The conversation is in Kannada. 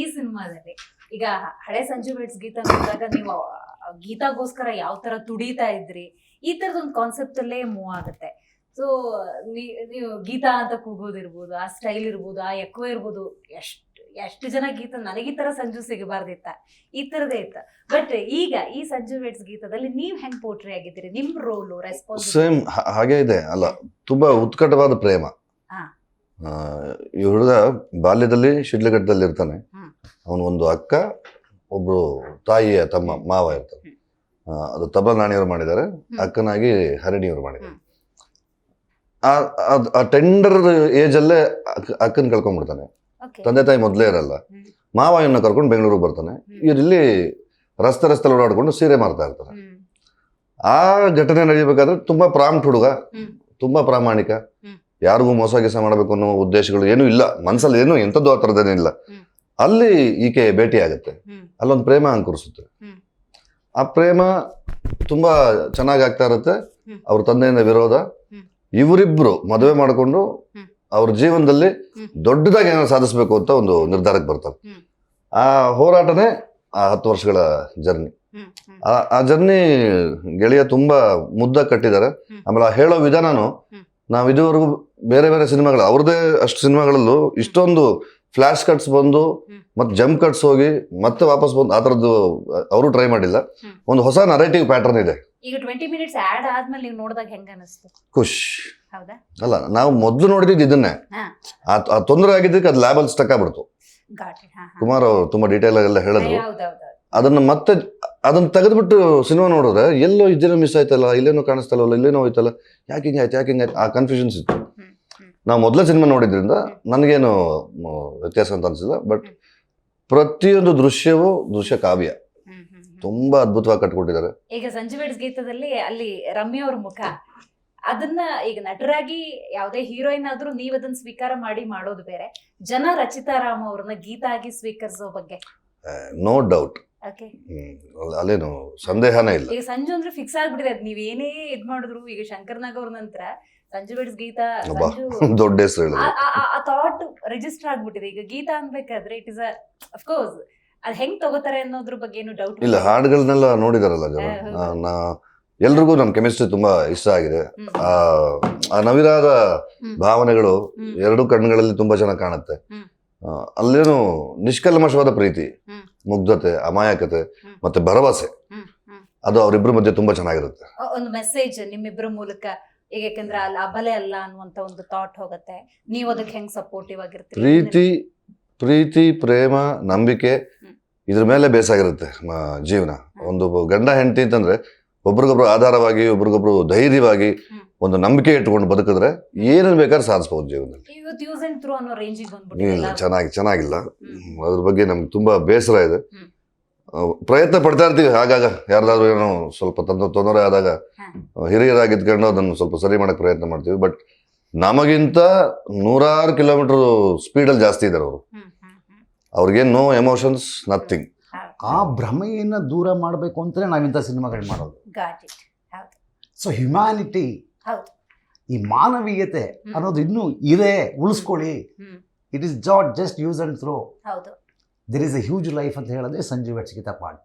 ಈ ಸಿನಿಮಾದಲ್ಲಿ ಈಗ ಹಳೆ ಸಂಜು ಬೆಟ್ಸ್ ಗೀತ ನೋಡಿದಾಗ ನೀವು ಗೀತಾಗೋಸ್ಕರ ಯಾವ ತರ ತುಡಿತಾ ಇದ್ರಿ ಈ ತರದೊಂದು ಕಾನ್ಸೆಪ್ಟ್ ಅಲ್ಲೇ ಮೂವ್ ಆಗುತ್ತೆ. ಸೊ ನೀವು ಗೀತಾ ಅಂತ ಕೂಗೋದಿರ್ಬೋದು ಆ ಸ್ಟೈಲ್ ಇರ್ಬೋದು ಆ ಎಕ್ಕೋ ಇರ್ಬೋದು ಎಷ್ಟು ಎಷ್ಟು ಜನ ಗೀತ ನನಗೆ ಈ ತರ ಸಂಜು ಸಿಗಬಾರ್ದಿತ್ತ ಈ ತರದೇ ಇತ್ತ. ಬಟ್ ಈಗ ಈ ಸಂಜು ಬೆಟ್ಸ್ ಗೀತದಲ್ಲಿ ನೀವ್ ಹೆಂಗ್ ಪೋಟ್ರಿ ಆಗಿದ್ದೀರಿ? ನಿಮ್ ರೋಲು ರೆಸ್ಪಾನ್ಸ್ ಸೇಮ್ ಹಾಗೆ ಇದೆ. ಅಲ್ಲ ತುಂಬಾ ಉತ್ಕಟವಾದ ಪ್ರೇಮ. ಈ ಹುಡುಗ ಬಾಲ್ಯದಲ್ಲಿ ಶಿಡ್ಲಘಟ್ಟದಲ್ಲಿ ಇರ್ತಾನೆ ಹ್ಮ್. ಅವನು ಒಂದು ಅಕ್ಕ ಒಬ್ರು ತಾಯಿಯ ತಮ್ಮ ಮಾವ ಇರ್ತಾರೆ ಅದು ತಬಲ ನಾಣಿಯವರು ಮಾಡಿದ್ದಾರೆ. ಅಕ್ಕನಾಗಿ ಹರಣಿಯವರು ಮಾಡಿದ್ದಾರೆ. ಆ- ಟೆಂಡರ್ ಏಜ್ ಅಲ್ಲೇ ಅಕ್ಕ- ಅಕ್ಕನ್ ಕಳ್ಕೊಂಡ್ಬಿಡ್ತಾನೆ ತಂದೆ ತಾಯಿ ಮೊದಲೇ ಇರಲ್ಲ. ಮಾವ ಇವನ್ನ ಕರ್ಕೊಂಡು ಬೆಂಗಳೂರಿಗೆ ಬರ್ತಾನೆ. ಇವರಿಲ್ಲಿ ರಸ್ತೆ ರಸ್ತೆ ಓಡಾಡ್ಕೊಂಡು ಸೀರೆ ಮಾರ್ತಾ ಇರ್ತಾರೆ. ಆ ಘಟನೆ ನಡೀಬೇಕಾದ್ರೆ ತುಂಬಾ ಪ್ರಾಂಪ್ಟ್ ಹುಡುಗ. ತುಂಬಾ ಪ್ರಾಮಾಣಿಕ. ಯಾರಿಗೂ ಮೋಸ ಗೀಸ ಮಾಡಬೇಕು ಅನ್ನೋ ಉದ್ದೇಶಗಳು ಏನೂ ಇಲ್ಲ. ಮನ್ಸಲ್ಲಿ ಏನು ಎಂಥದ್ದು ಆ ಥರದ್ದೇನಿಲ್ಲ. ಅಲ್ಲಿ ಈಕೆ ಭೇಟಿ ಆಗುತ್ತೆ ಅಲ್ಲೊಂದು ಪ್ರೇಮ ಅಂಕುರಿಸುತ್ತೆ ಆ ಪ್ರೇಮ ತುಂಬಾ ಚೆನ್ನಾಗಿ ಆಗ್ತಾ ಇರುತ್ತೆ. ಅವ್ರ ತಂದೆಯಿಂದ ವಿರೋಧ. ಇವರಿಬ್ರು ಮದುವೆ ಮಾಡಿಕೊಂಡು. ಅವ್ರ ಜೀವನದಲ್ಲಿ ದೊಡ್ಡದಾಗಿ ಏನೋ ಸಾಧಿಸ್ಬೇಕು ಅಂತ ಒಂದು ನಿರ್ಧಾರಕ್ಕೆ ಬರ್ತಾರೆ. ಆ ಹೋರಾಟನೇ ಆ ಹತ್ತು ವರ್ಷಗಳ ಜರ್ನಿ. ಆ ಆ ಜರ್ನಿ ಗೆಳೆಯ ತುಂಬಾ ಮುದ್ದ ಕಟ್ಟಿದ್ದಾರೆ. ಆಮೇಲೆ ಆ ಹೇಳೋ ವಿಧಾನನು. ನಾವು ಇದುವರೆಗೂ ಬೇರೆ ಬೇರೆ ಸಿನಿಮಾಗಳು ಅವ್ರದೇ ಅಷ್ಟು ಸಿನಿಮಾಗಳಲ್ಲೂ ಇಷ್ಟೊಂದು ಫ್ಲಾಶ್ ಕಟ್ಸ್ ಬಂದು. ಮತ್ತೆ ಜಂಪ್ ಕಟ್ಸ್ ಹೋಗಿ ಮತ್ತೆ ವಾಪಸ್ ಬಂದು ಆ ಥರದ್ದು ಅವರು ಟ್ರೈ ಮಾಡಿಲ್ಲ. ಒಂದು ಹೊಸ ನರೇಟಿವ್ ಪ್ಯಾಟರ್ನ್ ಇದೆ. ಈಗ ಟ್ವೆಂಟಿ ಮಿನಿಟ್ಸ್ ಆಡ್ ಆದ್ಮೇಲೆ ನೀವು ನೋಡಿದಾಗ ಹೆಂಗ ಅನಿಸ್ತು? ಖುಷ್. ಹೌದಾ? ಅಲ್ಲ ನಾವು ಮೊದಲು ನೋಡಿದ್ದು ಇದನ್ನೇ. ಆ ತೊಂದರೆ ಆಗಿದ್ದಕ್ಕೆ ಅದು ಲ್ಯಾಬಲ್ ಸ್ಟಕ್ ಆಗ್ಬಿಡ್ತು. ಕುಮಾರ್ ಅವರು ತುಂಬಾ ಡೀಟೇಲ್ ಎಲ್ಲ ಹೇಳಿದ್ರು. ಅದನ್ನು ಮತ್ತೆ ಅದನ್ನ ತೆಗೆದ್ಬಿಟ್ಟು ಸಿನಿಮಾ ನೋಡಿದ್ರೆ ಎಲ್ಲೋ ಇದೇನೋ ಮಿಸ್ ಆಯ್ತಲ್ಲ ಇಲ್ಲೇನೋ ಕಾಣಿಸ್ತಲ್ಲ ಇಲ್ಲೇನೋ ಹೋಯ್ತಲ್ಲ ಯಾಕೆ ಹಿಂಗಾಯ್ತು ಯಾಕೆ ಹಿಂಗಾಯ್ತು ಆ ಕನ್ಫ್ಯೂಷನ್ಸ್ ಇತ್ತು. ನಾವು ಮೊದಲ ಸಿನಿಮಾ ನೋಡಿದ್ರಿಂದ. ನನಗೇನು ವ್ಯತ್ಯಾಸ ಅಂತ ಅನಿಸಿಲ್ಲ ಬಟ್ ಪ್ರತಿಯೊಂದು ದೃಶ್ಯವೂ ದೃಶ್ಯ ಕಾವ್ಯ. ತುಂಬಾ ಅದ್ಭುತವಾಗಿ ಕಟ್ಕೊಟ್ಟಿದ್ದಾರೆ. ಈಗ ಸಂಜೆ ಬೆಡ್ಸ್ ಗೀತದಲ್ಲಿ ಅಲ್ಲಿ ರಮ್ಯ ಅವ್ರ ಮುಖ. ಅದನ್ನ ಈಗ ನಟರಾಗಿ ಯಾವುದೇ ಹೀರೋಯಿನ್ ಆದ್ರೂ ನೀವ್ ಅದನ್ನ ಸ್ವೀಕಾರ ಮಾಡಿ ಮಾಡೋದು ಬೇರೆ. ಜನ ರಚಿತಾ ರಾಮ್ ಅವ್ರನ್ನ ಗೀತಾಗಿ ಸ್ವೀಕರಿಸೋ ಬಗ್ಗೆ. ನೋ ಡೌಟ್ ಓಕೆ ಅಲ್ಲೇನು ಸಂದೇಹನೇ ಇಲ್ಲ. ಈಗ ಸಂಜು ಅಂದ್ರೆ ಫಿಕ್ಸ್ ಆಗ್ಬಿಟ್ಟಿದೆ. ಅದ್ ನೀವ್ ಏನೇ ಇದ್ ಮಾಡಿದ್ರು ಈಗ ಶಂಕರ್ ನಾಗ್ ಅವ್ರ ನಂತರ ಸಂಜು ಬೆಡ್ಸ್ ಗೀತಾ ಅಬ್ಬಾ. ಸಂಜು ದೊಡ್ಡ ಹೆಸರು ಹೇಳಿದ್ರು. ಆ- ಆ- ಆ ಥಾಟ್ ರಿಜಿಸ್ಟರ್ ಆಗ್ಬಿಟ್ಟಿದೆ. ಈಗ ಗೀತಾ ಅನ್ಬೇಕಾದ್ರೆ ಇಟ್ ಇಸ್ ಅಫ್ಕೋರ್ಸ್ ಅದ್ ಹೆಂಗ್ ತಗೋತಾರೆ ಅನ್ನೋದ್ರ ಬಗ್ಗೆ ಏನು ಡೌಟ್ ಇಲ್ಲ ಹಾಡುಗಳನ್ನೆಲ್ಲ ನೋಡಿದಾರಲ್ಲ ಜನ. ಹಾ, ಹೌದು. ನಾ- ನಾ ಎಲ್ರಿಗೂ ನಮ್ಮ ಕೆಮಿಸ್ಟ್ರಿ ತುಂಬಾ ಇಷ್ಟ ಆಗಿದೆ. ಆ ಆ ನವಿರಾದ ಭಾವನೆಗಳು ಎರಡು ಕಣ್ಣುಗಳಲ್ಲಿ ತುಂಬಾ ಚೆನ್ನಾಗಿ ಕಾಣುತ್ತೆ. ಹ್ಮ್. ಆ, ಅಲ್ಲೇನು ನಿಷ್ಕಲ್ಮಶವಾದ ಪ್ರೀತಿ ಮುಗ್ಧತೆ ಅಮಾಯಕತೆ. ಮತ್ತೆ ಭರವಸೆ. ಅದು ಅವರಿಬ್ಬರ ಮಧ್ಯೆ ತುಂಬಾ ಚೆನ್ನಾಗಿರುತ್ತೆ. ಒಂದು ಮೆಸೇಜ್ ನಿಮ್ಮಿಬ್ಬರ ಮೂಲಕ ಈಗ ಅಲ್ಲಿ ಅಲ್ಲ ಅಬಲೆ ಅಲ್ಲ ಅನ್ನುವಂತ ಒಂದು ಥಾಟ್ ಹೋಗುತ್ತೆ. ನೀವು ಅದಕ್ಕೆ ಹೆಂಗ್ ಸಪೋರ್ಟಿವ್ ಆಗಿರ್ತೀರಿ? ಪ್ರೀತಿ ಪ್ರೀತಿ ಪ್ರೇಮ ನಂಬಿಕೆ. ಇದ್ರ ಮೇಲೆ ಬೇಸಾಗಿರುತ್ತೆ ಜೀವನ. ಒಂದು ಗಂಡ ಹೆಂಡತಿ ಅಂತಂದ್ರೆ ಒಬ್ರಿಗೊಬ್ರು ಆಧಾರವಾಗಿ ಒಬ್ರಿಗೊಬ್ರು ಧೈರ್ಯವಾಗಿ ಒಂದು ನಂಬಿಕೆ ಇಟ್ಕೊಂಡು ಬದುಕಿದ್ರೆ ಏನೇನು ಬೇಕಾದ್ರೆ ಸಾಧಿಸ್ಬೋದು ಜೀವನದಲ್ಲಿ. ಇಲ್ಲ ಚೆನ್ನಾಗಿ ಚೆನ್ನಾಗಿಲ್ಲ. ಅದ್ರ ಬಗ್ಗೆ ನಮ್ಗೆ ತುಂಬಾ ಬೇಸರ ಇದೆ. ಪ್ರಯತ್ನ ಪಡ್ತಾ ಇರ್ತೀವಿ ಹಾಗಾಗ ಯಾರ್ದಾದ್ರು ಏನೋ ಸ್ವಲ್ಪ ತೊಂದರೆ ತೊಂದರೆ ಆದಾಗ ಹಿರಿಯರಾಗಿದ್ಕೊಂಡು ಅದನ್ನು ಸ್ವಲ್ಪ ಸರಿ ಮಾಡಕ್ ಪ್ರಯತ್ನ ಮಾಡ್ತೀವಿ. ಬಟ್ ನಮಗಿಂತ ನೂರಾರು ಕಿಲೋಮೀಟರ್ ಸ್ಪೀಡಲ್ಲಿ ಜಾಸ್ತಿ ಇದ್ದಾರೆ ಅವರು. ಅವ್ರಿಗೇನು ನೋ ಎಮೋಷನ್ಸ್ ನಥಿಂಗ್. ಆ ಭ್ರಮೆಯನ್ನು ದೂರ ಮಾಡಬೇಕು ಅಂತಲೇ ನಾವಿಂಥ ಸಿನಿಮಾಗಳು ಮಾಡೋದು. ಸೊ ಹ್ಯುಮ್ಯಾನಿಟಿ ಈ ಮಾನವೀಯತೆ ಅನ್ನೋದು ಇನ್ನೂ ಇದೆ. ಉಳಿಸ್ಕೊಳ್ಳಿ. It is jot just use and throw there is a huge life ಅಂತ ಹೇಳಿದ್ರೆ ಸಂಜೀವ್ ಗೀತಾ ಪಾರ್ಟ್